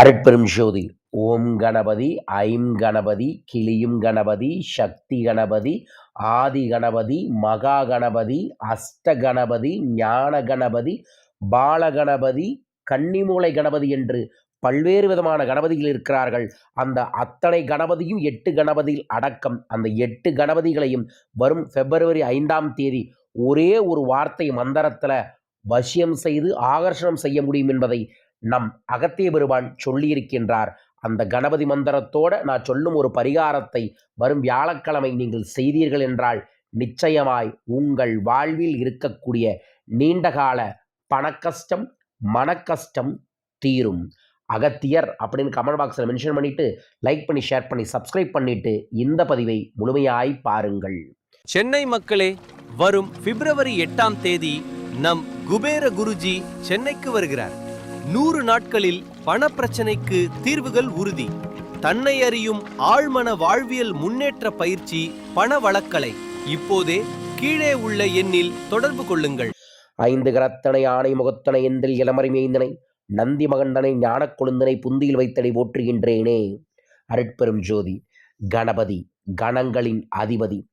அருட்பெரும் ஜோதி ஓம் கணபதி ஐம் கணபதி கிளியும் கணபதி சக்தி கணபதி ஆதி கணபதி மகா கணபதி அஷ்ட கணபதி ஞான கணபதி பாலகணபதி கன்னிமூலை கணபதி என்று பல்வேறு விதமான கணபதிகள் இருக்கிறார்கள். அந்த அத்தனை கணபதியும் எட்டு கணபதியில் அடக்கம். அந்த எட்டு கணபதிகளையும் வரும் பிப்ரவரி ஐந்தாம் தேதி ஒரே ஒரு வார்த்தை மந்திரத்தில் வசியம் செய்து ஆகர்ஷணம் செய்ய முடியும் என்பதை நம் அகத்திய பெருமான் சொல்லியிருக்கின்றார். அந்த கணபதி மந்திரத்தோட நான் சொல்லும் ஒரு பரிகாரத்தை வரும் வியாழக்கிழமை நீங்கள் செய்தீர்கள் என்றால் நிச்சயமாய் உங்கள் வாழ்வில் இருக்கக்கூடிய நீண்டகால பணக்கஷ்டம் மனக்கஷ்டம் தீரும். அகத்தியர் அப்படின்னு கமெண்ட் பாக்ஸில் மென்ஷன் பண்ணிவிட்டு லைக் பண்ணி ஷேர் பண்ணி சப்ஸ்கிரைப் பண்ணிவிட்டு இந்த பதிவை முழுமையாய் பாருங்கள். சென்னை மக்களே வரும் பிப்ரவரி எட்டாம் தேதி நம் குபேர குருஜி சென்னைக்கு வருகிறார். நூறு நாட்களில் பணப்பிரச்சனைக்கு தீர்வுகள் உறுதி. தன்னை அறியும் ஆழ்மன வாழ்வியல் முன்னேற்ற பயிற்சி பண வழக்கலை. இப்போதே கீழே உள்ள எண்ணில் தொடர்பு கொள்ளுங்கள். ஐந்து கரத்தனை ஆணை முகத்தனை எந்தில் இளமறை நந்தி மகண்டனை ஞானக் கொழுந்தனை புந்தியில் வைத்தனை போற்றுகின்றேனே. அருட்பெரும் ஜோதி கணபதி கணங்களின் அதிபதி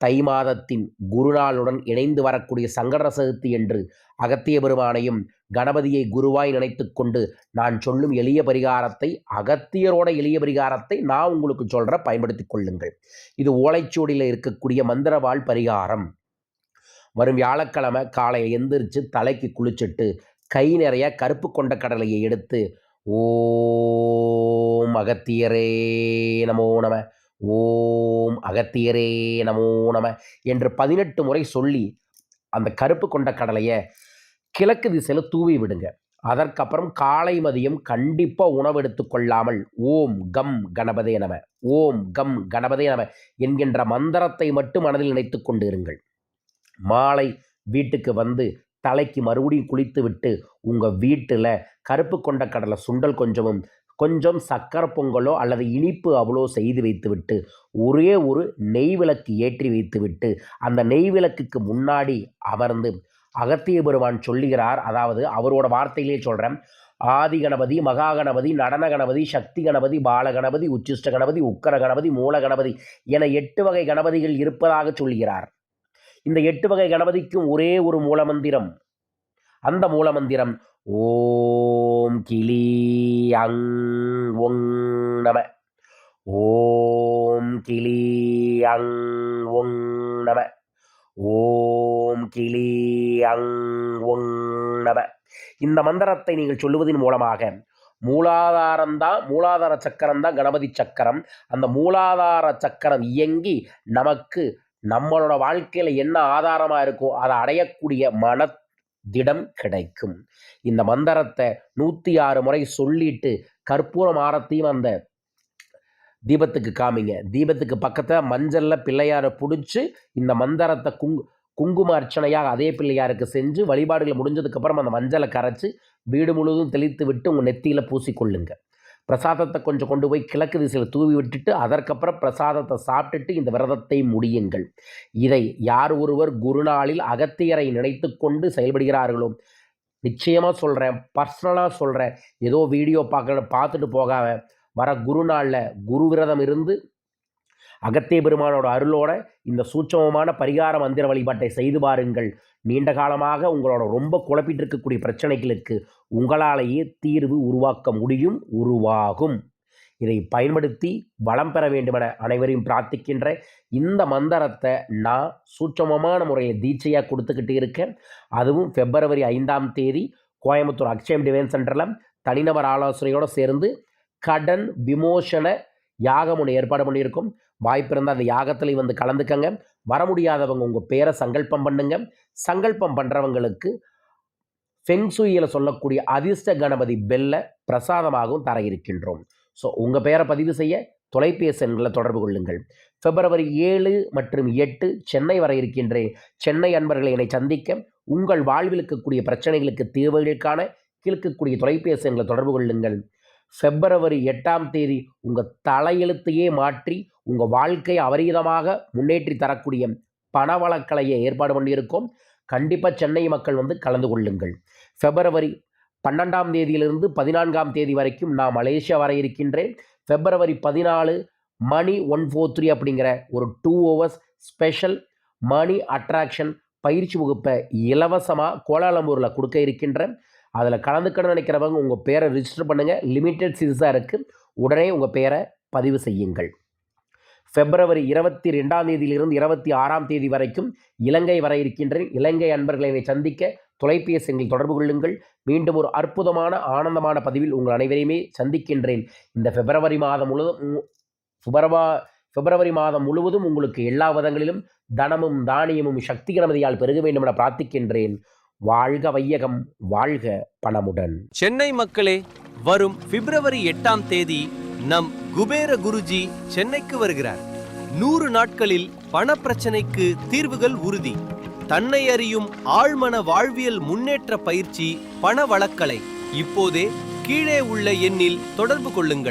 தை மாதத்தின் குருநாளுடன் இணைந்து வரக்கூடிய சங்கட சதுர்த்தி என்று அகத்திய பெருமானையும் கணபதியை குருவாய் நினைத்து கொண்டு நான் சொல்லும் எளிய பரிகாரத்தை அகத்தியரோட எளிய பரிகாரத்தை நான் உங்களுக்கு சொல்கிற பயன்படுத்தி கொள்ளுங்கள். இது ஓலைச்சுவடியில் இருக்கக்கூடிய மந்திரவாள் பரிகாரம். வரும் வியாழக்கிழமை காலையை எந்திரிச்சு தலைக்கு குளிச்சுட்டு கை நிறைய கருப்பு கொண்ட கடலையை எடுத்து ஓம் அகத்தியரே நமோ நம. ஓம் அகத்தியரே நமோ நம என்று பதினெட்டு முறை சொல்லி அந்த கருப்பு கொண்ட கடலையை கிழக்கு திசையில் தூவி விடுங்க. அதற்கப்புறம் காலை மதியம் கண்டிப்பாக உணவு எடுத்துக்கொள்ளாமல் ஓம் கம் கணபதே நம ஓம் கம் கணபதே நம என்கின்ற மந்திரத்தை மட்டும் மனதில் நினைத்து கொண்டு இருங்கள் மாலை வீட்டுக்கு வந்து தலைக்கு மறுபடியும் குளித்து விட்டு உங்கள் வீட்டில் கருப்பு கொண்ட கடலை சுண்டல் கொஞ்சமும் கொஞ்சம் சக்கரை பொங்கலோ அல்லது இனிப்பு அவ்வளோ செய்து வைத்துவிட்டு ஒரே ஒரு நெய் விளக்கு ஏற்றி வைத்துவிட்டு அந்த நெய் விளக்குக்கு முன்னாடி அமர்ந்து அகத்திய பெருமான் சொல்லுகிறார். அதாவது அவரோட வார்த்தையிலே சொல்கிறேன் ஆதி கணபதி மகா கணபதி நடன கணபதி சக்தி கணபதி பாலகணபதி உச்சிஷ்ட கணபதி உக்கர கணபதி மூல கணபதி என எட்டு வகை கணபதிகள் இருப்பதாக சொல்கிறார். இந்த எட்டு வகை கணபதிக்கும் ஒரே ஒரு மூலமந்திரம். அந்த மூலமந்திரம் ஓம் கிளி அங் ஒங் நம. ஓம் கிளி அங் ஒங் நம. ஓம் கிளி அங் ஒங் நம. இந்த மந்திரத்தை நீங்கள் சொல்லுவதன் மூலமாக மூலாதாரம்தான் மூலாதார சக்கரம் தான் கணபதி சக்கரம். அந்த மூலாதார சக்கரம் இயங்கி நமக்கு நம்மளோட வாழ்க்கையில் என்ன ஆதாரமாக இருக்கோ அதை அடையக்கூடிய மன திடம் கிடைக்கும். இந்த மந்திரத்தை நூற்றி ஆறு முறை சொல்லிட்டு கற்பூரம் ஆரத்தையும் அந்த தீபத்துக்கு காமிங்க. தீபத்துக்கு பக்கத்தில் மஞ்சளில் பிள்ளையாரை பிடிச்சி இந்த மந்திரத்தை குங்கு குங்கும அர்ச்சனையாக அதே பிள்ளையாருக்கு செஞ்சு வழிபாடுகள் முடிஞ்சதுக்கப்புறம் அந்த மஞ்சளை கரைச்சி வீடு முழுவதும் தெளித்து விட்டு உங்கள் நெத்தியில் பூசிக்கொள்ளுங்கள் பிரசாதத்தை கொஞ்சம் கொண்டு போய் கிழக்கு திசையில் தூவி விட்டுட்டு அதற்கப்புறம் பிரசாதத்தை சாப்பிட்டுட்டு இந்த விரதத்தை முடியுங்கள். இதை யார் ஒருவர் குருநாளில் அகத்தியரை நினைத்து கொண்டு செயல்படுகிறார்களோ நிச்சயமாக சொல்கிறேன் பர்சனலாக சொல்கிறேன் ஏதோ வீடியோ பார்க்க பார்த்துட்டு போகாம வர குருநாளில் குரு விரதம் இருந்து அகத்திய பெருமானோட அருளோட இந்த சூட்சமமான பரிகார மந்திர வழிபாட்டை செய்து பாருங்கள். நீண்ட காலமாக உங்களோட ரொம்ப குழப்பிட்டு இருக்கக்கூடிய பிரச்சனைகளுக்கு உங்களாலேயே தீர்வு உருவாக்க முடியும் உருவாகும். இதை பயன்படுத்தி வளம் பெற வேண்டுமென அனைவரையும் பிரார்த்திக்கின்ற இந்த மந்திரத்தை நான் சூட்சமமான முறையில் தீட்சையாக கொடுத்துக்கிட்டு இருக்கேன். அதுவும் பிப்ரவரி ஐந்தாம் தேதி கோயம்புத்தூர் அக்ஷயம் டிவைன் சென்டரில் தனிநபர் ஆலோசனையோடு சேர்ந்து கடன் விமோசன யாகம் ஒன்று ஏற்பாடு பண்ணியிருக்கோம். வாய்ப்பு இருந்தால் அந்த யாகத்தில் வந்து கலந்துக்கங்க. வர முடியாதவங்க உங்கள் பேரை சங்கல்பம் பண்ணுங்க. சங்கல்பம் பண்ணுறவங்களுக்கு ஃபெங்சுயில் சொல்லக்கூடிய அதிர்ஷ்ட கணபதி பெல்லை பிரசாதமாகவும் தர இருக்கின்றோம். ஸோ உங்கள் பெயரை பதிவு செய்ய தொலைபேசி எண்களை தொடர்பு கொள்ளுங்கள். பிப்ரவரி ஏழு மற்றும் எட்டு சென்னை வர இருக்கின்றேன். சென்னை அன்பர்களை என்னை சந்திக்க உங்கள் வாழ்வில் இருக்கக்கூடிய பிரச்சனைகளுக்கு தீர்வுகளுக்கான கீழ்க்கக்கூடிய தொலைபேசி எண்களை தொடர்பு கொள்ளுங்கள். பிப்ரவரி எட்டாம் தேதி உங்கள் தலையெழுத்தையே மாற்றி உங்கள் வாழ்க்கையை அபரிதமாக முன்னேற்றி தரக்கூடிய பணவளக்கலையை ஏற்பாடு பண்ணியிருக்கோம். கண்டிப்பாக சென்னை மக்கள் வந்து கலந்து கொள்ளுங்கள். பிப்ரவரி பன்னெண்டாம் தேதியிலிருந்து பதினான்காம் தேதி வரைக்கும் நான் மலேசியா வர இருக்கின்றேன். பிப்ரவரி பதினாலு மணி ஒன் ஃபோர் த்ரீ அப்படிங்கிற ஒரு டூ ஹவர்ஸ் ஸ்பெஷல் மணி அட்ராக்ஷன் பயிற்சி வகுப்பை இலவசமாக கோலாலம்பூரில் கொடுக்க இருக்கின்றேன். அதில் கலந்துக்கணும்னு நினைக்கிறவங்க உங்கள் பேரை ரிஜிஸ்டர் பண்ணுங்கள் லிமிட்டெட் சீட்ஸாக இருக்குது உடனே உங்கள் பேரை பதிவு செய்யுங்கள். பிப்ரவரி இருபத்தி ரெண்டாம் தேதியிலிருந்து இருபத்தி ஆறாம் தேதி வரைக்கும் இலங்கை வர இருக்கின்றேன். இலங்கை அன்பர்களை என்னை சந்திக்க தொலைபேசி எண்ணில் தொடர்பு கொள்ளுங்கள். மீண்டும் ஒரு அற்புதமான ஆனந்தமான பதிவில் உங்கள் அனைவரையுமே சந்திக்கின்றேன். இந்த பிப்ரவரி மாதம் முழுவதும் பிப்ரவா பிப்ரவரி மாதம் முழுவதும் உங்களுக்கு எல்லா விதங்களிலும் தனமும் தானியமும் சக்தி கணமதியால் பெருக வேண்டும் என பிரார்த்திக்கின்றேன். வாழ்க வையகம் வாழ்க பணமுடன். சென்னை மக்களே வரும் பிப்ரவரி எட்டாம் தேதி நம் குபேர குருஜி சென்னைக்கு வருகிறார். நூறு நாட்களில் பணப்பிரச்சனைக்கு தீர்வுகள் உறுதி. தன்னை அறியும் ஆழ்மன வாழ்வியல் முன்னேற்ற பயிற்சி பண வழக்கலை. இப்போதே கீழே உள்ள எண்ணில் தொடர்பு கொள்ளுங்கள்.